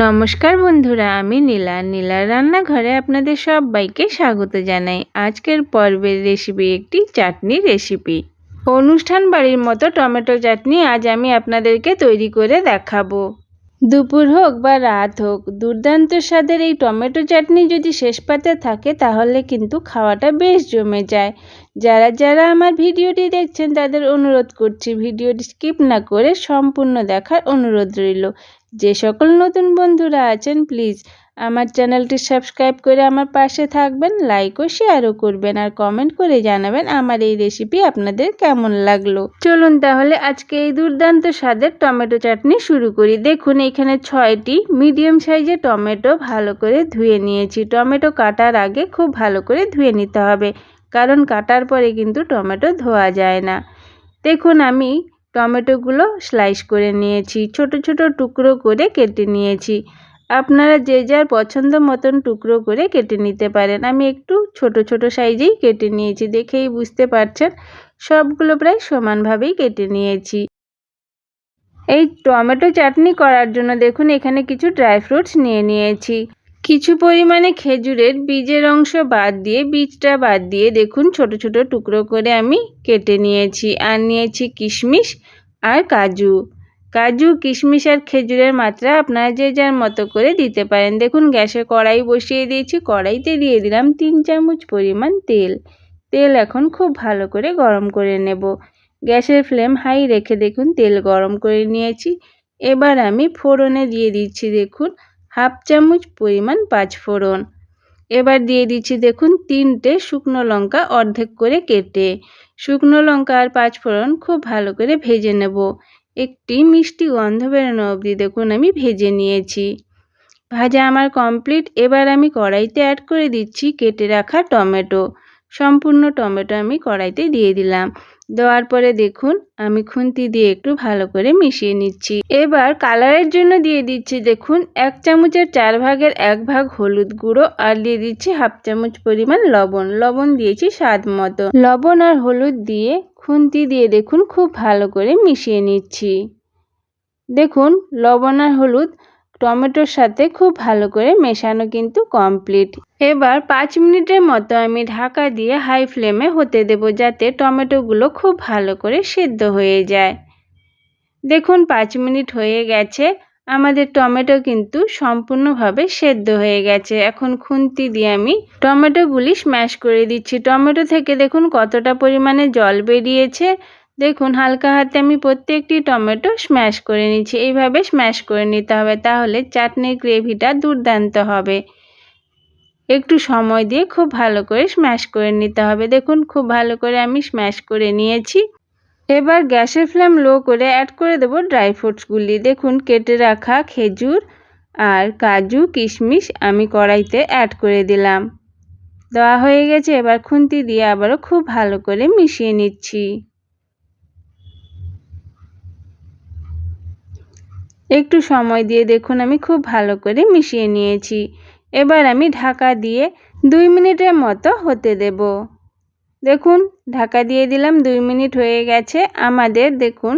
নমস্কার বন্ধুরা, আমি নীলা। নীলার রান্নাঘরে আপনাদের সবাইকে স্বাগত জানাই। আজকের পর্বের রেসিপি একটি চাটনি রেসিপি অনুষ্ঠান বাড়ির মতো টমেটো চাটনি আজ আমি আপনাদেরকে তৈরি করে দেখাবো। দুপুর হোক বা রাত হোক, দুর্দান্ত স্বাদের এই টমেটো চাটনি যদি শেষ পাতে থাকে, তাহলে কিন্তু খাওয়াটা বেশ জমে যায়। যারা যারা আমার ভিডিওটি দেখছেন, তাদের অনুরোধ করছি, ভিডিওটি স্কিপ না করে সম্পূর্ণ দেখার অনুরোধ রইল। যে সকল নতুন বন্ধুরা আছেন প্লিজ আমার চ্যানেলটি সাবস্ক্রাইব করে আমার পাশে থাকবেন লাইক ও শেয়ারও করবেন আর কমেন্ট করে জানাবেন আমার এই রেসিপি আপনাদের কেমন লাগল। চলুন তাহলে আজকে এই দুর্দান্ত স্বাদের টমেটো চাটনি শুরু করি। দেখুন এখানে ছয়টি মিডিয়াম সাইজের টমেটো ভালো করে ধুয়ে নিয়েছি। টমেটো কাটার আগে খুব ভালো করে ধুয়ে নিতে হবে, কারণ কাটার পরে কিন্তু টমেটো ধোয়া যায় না। দেখুন আমি টমেটোগুলো স্লাইস করে নিয়েছি। ছোট ছোট টুকরো করে কেটে নিয়েছি। আপনারা যে যার পছন্দ মতন টুকরো করে কেটে নিতে পারেন। আমি একটু ছোট ছোট সাইজেই কেটে নিয়েছি, দেখেই বুঝতে পারছেন। সবগুলো প্রায় সমানভাবেই কেটে নিয়েছি। এই টমেটো চাটনি করার জন্য দেখুন, এখানে কিছু ড্রাই ফ্রুটস নিয়ে নিয়েছি। কিছু পরিমাণে খেজুরের বীজের অংশ বাদ দিয়ে, বীজটা বাদ দিয়ে দেখুন ছোট ছোট টুকরো করে আমি কেটে নিয়েছি। আর নিয়েছি কিশমিশ আর কাজু। কাজু, কিশমিশ আর খেজুরের মাত্রা আপনারা যে যার মতো করে দিতে পারেন। দেখুন গ্যাসে কড়াই বসিয়ে দিয়েছি। কড়াইতে দিয়ে দিলাম তিন চামচ পরিমাণ তেল। তেল এখন খুব ভালো করে গরম করে নেব। গ্যাসের ফ্লেম হাই রেখে দেখুন তেল গরম করে নিয়েছি। এবার আমি ফোড়নে দিয়ে দিচ্ছি দেখুন। হাফ চামচ পরিমাণ পাঁচ ফোড়ন। এবার দিয়ে দিচ্ছি দেখুন তিনটে শুকনো লঙ্কা অর্ধেক করে কেটে। শুকনো লঙ্কা আর পাঁচ ফোড়ন খুব ভালো করে ভেজে নেব। একটি মিষ্টি গন্ধ বেরোনো অবধি দেখুন আমি ভেজে নিয়েছি। ভাজা আমার কমপ্লিট। এবার আমি কড়াইতে অ্যাড করে দিচ্ছি কেটে রাখা টমেটো। সম্পূর্ণ টমেটো আমি কড়াইতে দিয়ে দিলাম। দেওয়ার পরে দেখুন, আমি খুন্তি দিয়ে একটু ভালো করে মিশিয়ে নিচ্ছি। এবার কালারের জন্য দিয়ে দিচ্ছি, দেখুন, এক চামচের চার ভাগের এক ভাগ হলুদ গুঁড়ো আর দিয়ে দিচ্ছি হাফ চামচ পরিমাণ লবণ। লবণ দিয়েছি স্বাদ মতো। লবণ আর হলুদ দিয়ে খুন্তি দিয়ে দেখুন, খুব ভালো করে মিশিয়ে নিচ্ছি। দেখুন, লবণ আর হলুদ টমেটোর সাথে খুব ভালো করে মেশানো কিন্তু কমপ্লিট এবার পাঁচ মিনিটের মতো আমি ঢাকা দিয়ে হাই ফ্লেমে হতে দেব যাতে টমেটোগুলো খুব ভালো করে সেদ্ধ হয়ে যায়। দেখুন পাঁচ মিনিট হয়ে গেছে, আমাদের টমেটো কিন্তু সম্পূর্ণভাবে সেদ্ধ হয়ে গেছে। এখন খুন্তি দিয়ে আমি টমেটোগুলি স্ম্যাশ করে দিচ্ছি। টমেটো থেকে দেখুন কতটা পরিমাণে জল বেরিয়েছে। দেখুন, হালকা হাতে আমি প্রত্যেকটি টমেটো স্ম্যাশ করে নিচ্ছি। এইভাবে স্ম্যাশ করে নিতে হবে, তাহলে চাটনির গ্রেভিটা দুর্দান্ত হবে। একটু সময় দিয়ে খুব ভালো করে স্ম্যাশ করে নিতে হবে। দেখুন, খুব ভালো করে আমি স্ম্যাশ করে নিয়েছি। এবার গ্যাসের ফ্লেম লো করে অ্যাড করে দেবো ড্রাই ফ্রুটসগুলি দেখুন, কেটে রাখা খেজুর আর কাজু, কিশমিশ আমি কড়াইতে অ্যাড করে দিলাম। দেওয়া হয়ে গেছে, এবার খুন্তি দিয়ে আবারও খুব ভালো করে মিশিয়ে নিচ্ছি। একটু সময় দিয়ে দেখুন, আমি খুব ভালো করে মিশিয়ে নিয়েছি। এবার আমি ঢাকা দিয়ে দুই মিনিটের মতো হতে দেব। দেখুন, ঢাকা দিয়ে দিলাম, দুই মিনিট হয়ে গেছে। আমাদের দেখুন,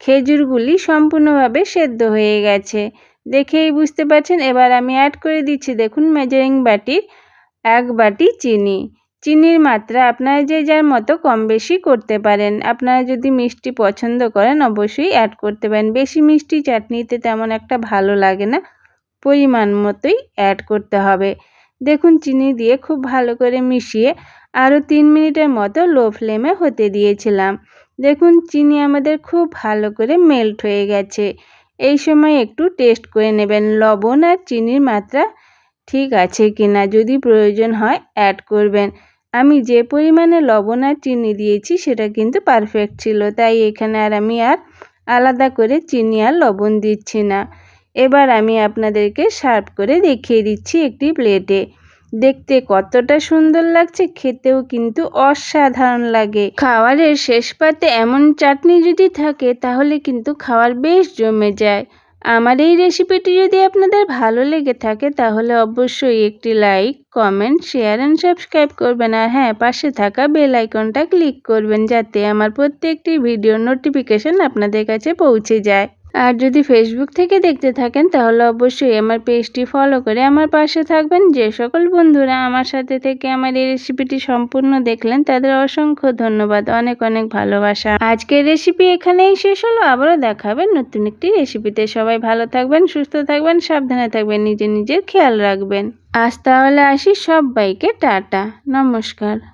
খেজুরগুলি সম্পূর্ণভাবে সেদ্ধ হয়ে গেছে। দেখেই বুঝতে পারছেন? এবার আমি অ্যাড করে দিচ্ছি, দেখুন মেজারিং বাটির এক বাটি চিনি। চিনির মাত্রা আপনারা যে যার মতো কম বেশি করতে পারেন। আপনারা যদি মিষ্টি পছন্দ করেন, অবশ্যই অ্যাড করতে পারেন। বেশি মিষ্টি চাটনিতে তেমন একটা ভালো লাগে না। পরিমাণ মতোই অ্যাড করতে হবে। দেখুন, চিনি দিয়ে খুব ভালো করে মিশিয়ে আরও তিন মিনিটের মতো লো ফ্লেমে হতে দিয়েছিলাম। দেখুন, চিনি আমাদের খুব ভালো করে মেল্ট হয়ে গেছে। এই সময় একটু টেস্ট করে নেবেন। লবণ আর চিনির মাত্রা ঠিক আছে কিনা যদি প্রয়োজন হয় অ্যাড করবেন। আমি যে পরিমাণে লবণ আর চিনি দিয়েছি, সেটা কিন্তু পারফেক্ট ছিল। তাই এখানে আর আমি আর আলাদা করে চিনি আর লবণ দিচ্ছি না। এবার আমি আপনাদেরকে সার্ভ করে দেখিয়ে দিচ্ছি একটি প্লেটে দেখতে কতটা সুন্দর লাগছে, খেতেও কিন্তু অসাধারণ লাগে। খাওয়ারের শেষ পাতে এমন চাটনি যদি থাকে, তাহলে কিন্তু খাওয়ার বেশ জমে যায়। আমার এই রেসিপিটি যদি আপনাদের ভালো লেগে থাকে, তাহলে অবশ্যই একটি like comment share and subscribe করবেন। আর হ্যাঁ পাশে থাকা বেল আইকনটা ক্লিক করবেন, যাতে আমার প্রত্যেকটি ভিডিওর নোটিফিকেশান আপনাদের কাছে পৌঁছে যায়। আর যদি ফেসবুক থেকে দেখতে থাকেন, তাহলে অবশ্যই আমার পেজটি ফলো করে আমার পাশে থাকবেন। যে সকল বন্ধুরা আমার সাথে থেকে আমার এই রেসিপিটি সম্পূর্ণ দেখলেন, তাদের অসংখ্য ধন্যবাদ। অনেক অনেক ভালোবাসা। আজকের রেসিপি এখানেই শেষ হলো। আবারও দেখাবেন নতুন একটি রেসিপিতে সবাই ভালো থাকবেন, সুস্থ থাকবেন, সাবধানে থাকবেন নিজের নিজের খেয়াল রাখবেন। আজ তাহলে আসি সবাইকে, টাটা, নমস্কার।